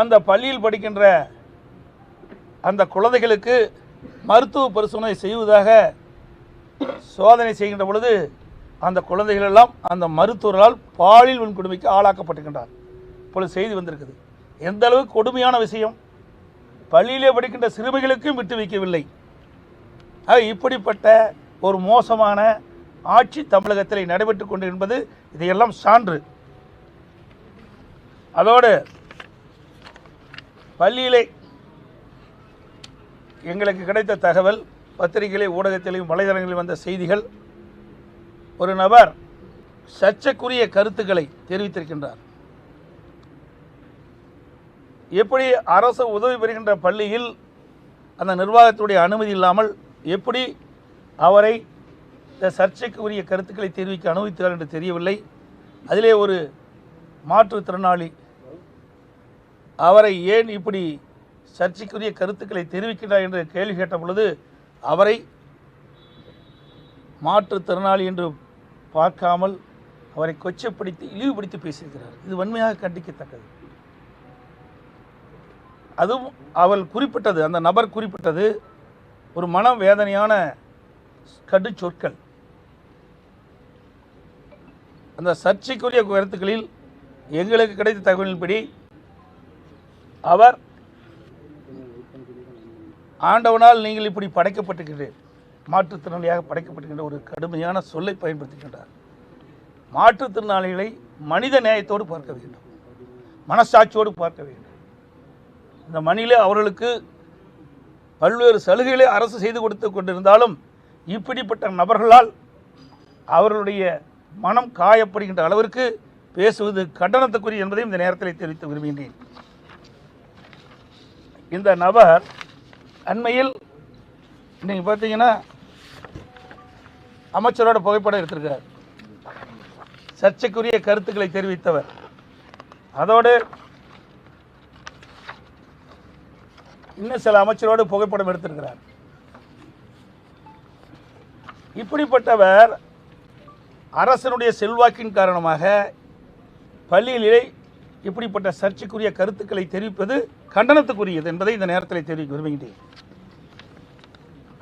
அந்த பள்ளியில் படிக்கின்ற அந்த குழந்தைகளுக்கு மருத்துவ பரிசோதனை செய்வதாக சோதனை செய்கின்ற பொழுது அந்த குழந்தைகள் எல்லாம் அந்த மருத்துவர்களால் பாலியல் வன்கொடுமைக்கு ஆளாக்கப்பட்டிருக்கின்றார். இப்பொழுது செய்தி வந்திருக்குது. எந்த அளவு கொடுமையான விஷயம். பள்ளியிலே படிக்கின்ற சிறுமிகளுக்கும் விட்டு வைக்கவில்லை. ஆக இப்படிப்பட்ட ஒரு மோசமான ஆட்சி தமிழகத்தில் நடைபெற்று கொண்டு என்பது இதையெல்லாம் சான்று. அதோடு பள்ளியிலே எங்களுக்கு கிடைத்த தகவல் பத்திரிகையிலே ஊடகத்திலையும் வலைதளங்களில் வந்த செய்திகள் ஒரு நபர் சர்ச்சைக்குரிய கருத்துக்களை தெரிவித்திருக்கின்றார். எப்படி அரசு உதவி பெறுகின்ற பள்ளியில் அந்த நிர்வாகத்துடைய அனுமதி இல்லாமல் எப்படி அவரை இந்த சர்ச்சைக்குரிய கருத்துக்களை தெரிவிக்க அனுமதித்தார் என்று தெரியவில்லை. அதிலே ஒரு மாற்றுத்திறனாளி அவரை ஏன் இப்படி சர்ச்சைக்குரிய கருத்துக்களை தெரிவிக்கிறார் என்று கேள்வி கேட்ட பொழுது அவரை மாற்றுத்திறனாளி என்று பார்க்காமல் அவரை கொச்சப்படுத்தி இழிவுபடுத்தி பேசியிருக்கிறார். இது வன்மையாக கண்டிக்கத்தக்கது. அதுவும் அவள் குறிப்பிட்டது அந்த நபர் குறிப்பிட்டது ஒரு மன வேதனையான கடு சொற்கள். அந்த சர்ச்சைக்குரிய கருத்துக்களில் எங்களுக்கு கிடைத்த தகவலின்படி அவர் ஆண்டவனால் நீங்கள் இப்படி படைக்கப்பட்டிருக்கிறீர்கள் மாற்றுத்திறனாளியாக படைக்கப்பட்டுகின்ற ஒரு கடுமையான சொல்லை பயன்படுத்துகின்றார். மாற்றுத்திறனாளிகளை மனித நேயத்தோடு பார்க்க வேண்டும். மனசாட்சியோடு பார்க்க வேண்டும். இந்த மணியிலே அவர்களுக்கு பல்வேறு சலுகைகளை அரசு செய்து கொடுத்து கொண்டிருந்தாலும் இப்படிப்பட்ட நபர்களால் அவர்களுடைய மனம் காயப்படுகின்ற அளவிற்கு பேசுவது கண்டனத்துக்குரிய என்பதையும் இந்த நேரத்தில் தெரிவித்து விரும்புகின்றேன். இந்த நபர் அண்மையில் நீங்கள் பார்த்தீங்கன்னா அமைச்சரோட புகைப்படம் எடுத்திருக்கிறார் சர்ச்சைக்குரிய கருத்துக்களை தெரிவித்தவர். அதோடு இன்னும் சில அமைச்சரோடு புகைப்படம் எடுத்திருக்கிறார். இப்படிப்பட்டவர் அரசனுடைய செல்வாக்கின் காரணமாக பள்ளியிலே இப்படிப்பட்ட சர்ச்சைக்குரிய கருத்துக்களை தெரிவிப்பது கண்டனத்துக்குரியது என்பதை இந்த நேரத்தில் தெரிவிக்க விரும்புகின்றேன்.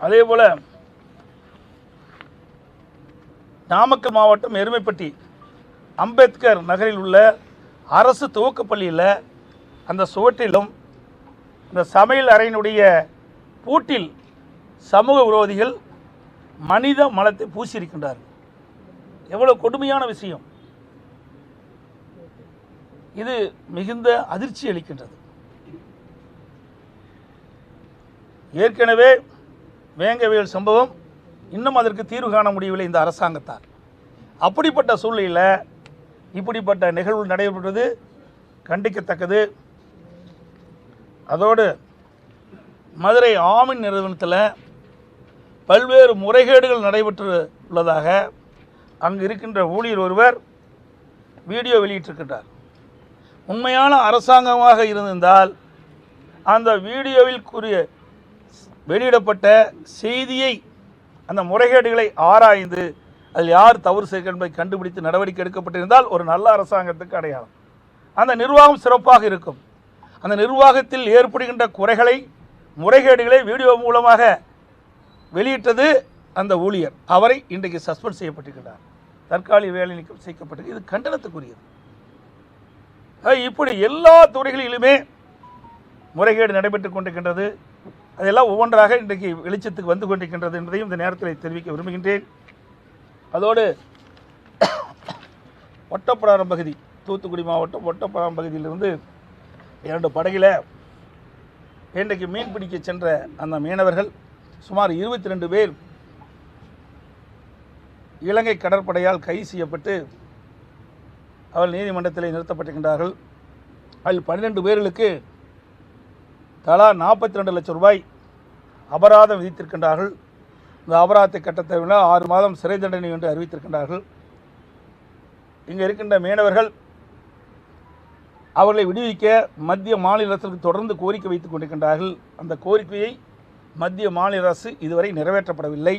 அதே போல நாமக்கல் மாவட்டம் எருமைப்பட்டி அம்பேத்கர் நகரில் உள்ள அரசு துவக்கப்பள்ளியில் அந்த சுவற்றிலும் இந்த சமையல் அறையினுடைய பூட்டில் சமூக விரோதிகள் மனித மலத்தை பூசியிருக்கின்றார்கள். எவ்வளவு கொடுமையான விஷயம். இது மிகுந்த அதிர்ச்சி அளிக்கின்றது. ஏற்கனவே வேங்கவியல் சம்பவம் இன்னும் அதற்கு தீர்வு காண முடியவில்லை இந்த அரசாங்கத்தால். அப்படிப்பட்ட சூழ்நிலையில் இப்படிப்பட்ட நிகழ்வு நடைபெற்றது கண்டிக்கத்தக்கது. அதோடு மதுரை ஆமின் நிறுவனத்தில் பல்வேறு முறைகேடுகள் நடைபெற்று உள்ளதாக அங்கு இருக்கின்ற ஊழியர் ஒருவர் வீடியோ வெளியிட்டிருக்கின்றார். உண்மையான அரசாங்கமாக இருந்திருந்தால் அந்த வீடியோவில் கூறிய வெளியிடப்பட்ட செய்தியை அந்த முறைகேடுகளை ஆராய்ந்து அதில் யார் தவறு செய்கிறார் என்பதை கண்டுபிடித்து நடவடிக்கை எடுக்கப்பட்டிருந்தால் ஒரு நல்ல அரசாங்கத்துக்கு அடையாளம். அந்த நிர்வாகம் சிறப்பாக இருக்கும். அந்த நிர்வாகத்தில் ஏற்படுகின்ற குறைகளை முறைகேடுகளை வீடியோ மூலமாக வெளியிட்டது அந்த ஊழியர். அவரை இன்றைக்கு சஸ்பெண்ட் செய்யப்பட்டிருக்கிறார். தற்காலிக வேலை நீக்கம் செய்யப்பட்டது இது கண்டனத்துக்குரியது. இப்படி எல்லா துறைகளிலுமே முறைகேடு நடைபெற்றுக் கொண்டிருக்கின்றது. அதெல்லாம் ஒவ்வொன்றாக இன்றைக்கு வெளிச்சத்துக்கு வந்து கொண்டிருக்கின்றது என்பதையும் இந்த நேரத்தில் தெரிவிக்க விரும்புகின்றேன். அதோடு ஒட்டப்பிடாரம் பகுதி தூத்துக்குடி மாவட்டம் ஒட்டப்பிடாரம் பகுதியிலிருந்து இரண்டு படகில் இன்றைக்கு மீன் பிடிக்க சென்ற அந்த மீனவர்கள் சுமார் இருபத்தி ரெண்டு பேர் இலங்கை கடற்படையால் கைது செய்யப்பட்டு அவர்கள் நீதிமன்றத்தில் நிறுத்தப்பட்டிருக்கின்றார்கள். அதில் பன்னிரெண்டு பேர்களுக்கு தலா நாற்பத்தி ரெண்டு லட்சம் ரூபாய் அபராதம் விதித்திருக்கின்றார்கள். இந்த அபராதத்தை கட்ட ஆறு மாதம் சிறை தண்டனை என்று அறிவித்திருக்கின்றார்கள். இங்கே இருக்கின்ற மீனவர்கள் அவர்களை விடுவிக்க மத்திய மாநில அரசுக்கு தொடர்ந்து கோரிக்கை வைத்துக் கொண்டிருக்கின்றார்கள். அந்த கோரிக்கையை மத்திய மாநில அரசு இதுவரை நிறைவேற்றப்படவில்லை.